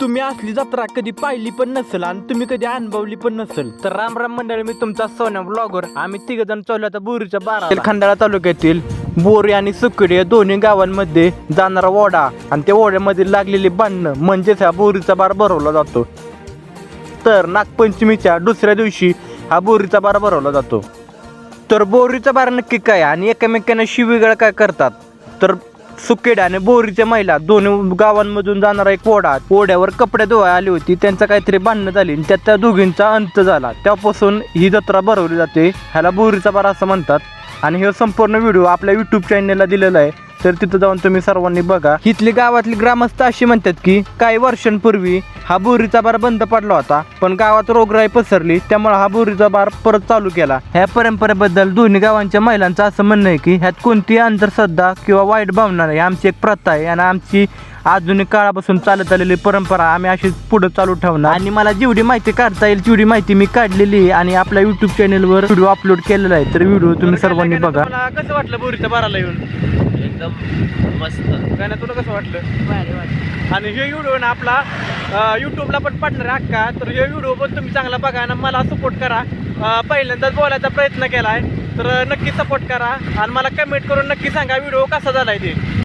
तुम्ही असली जत्रा कधी पाहिली पण नसेल आणि तुम्ही कधी अनुभवली पण नसेल. तर राम राम मंडळी मी तुमचा सोन्या ब्लॉगर आम्ही तिघ जण चाललो आता बोरीच्या बारा खंडाळा तालुक्यातील बोरी आणि सुकडी या दोन्ही गावांमध्ये जाणारा ओढा आणि त्या ओढ्यामध्ये लागलेली बांधणं म्हणजेच हा बोरीचा बार भरवला जातो. तर नागपंचमीच्या दुसऱ्या दिवशी हा बोरीचा बार भरवला जातो. तर बोरीचा बार नक्की काय आणि एकमेकांना शिवीगाळ काय करतात? तर सुकेड आणि बोरीच्या महिला दोन्ही गावांमधून जाणारा एक ओढा ओढ्यावर कपडे धुवाय आली होती. त्यांचं काहीतरी भांडणं झाली आणि त्यात त्या दोघींचा अंत झाला. त्यापासून ही जत्रा भरवली जाते. ह्याला बोरीचा बार असं म्हणतात. आणि हे संपूर्ण व्हिडिओ आपल्या यूट्यूब चॅनेलला दिलेला आहे. तर तिथं जाऊन तुम्ही सर्वांनी बघा. इथली गावातली ग्रामस्थ अशी म्हणतात की काही वर्षांपूर्वी हा बोरीचा बार बंद पडला होता. पण गावात रोगराई पसरली त्यामुळे हा बोरीचा बार परत चालू केला. ह्या परंपरेबद्दल दोन्ही गावांच्या महिलांचं असं म्हणणं आहे की ह्यात कोणतीही अंधश्रद्धा किंवा वाईट भावना नाही. आमची एक प्रथा आहे आणि आमची आधुनिक काळापासून चालत आलेली परंपरा आम्ही अशीच पुढे चालू ठेवणार. आणि मला जेवढी माहिती काढता येईल तेवढी माहिती मी काढलेली आहे. आणि आपल्या युट्यूब चॅनेलवर व्हिडिओ अपलोड केलेला आहे. तर व्हिडिओ तुम्ही सर्वांनी बघा. कसं वाटलं बोरीच्या बाराला येऊन? एकदम मस्त. काय ना तुला कसं वाटलं? आणि हे व्हिडिओ ना आपला युट्यूबला पण पडणार आहे अक्का. तर हे व्हिडिओ पण तुम्ही चांगला बघा आणि मला सपोर्ट करा. पहिल्यांदाच बोलायचा प्रयत्न केलाय. तर नक्की सपोर्ट करा. आणि मला कमेंट करून नक्की सांगा व्हिडिओ कसा झालाय ते.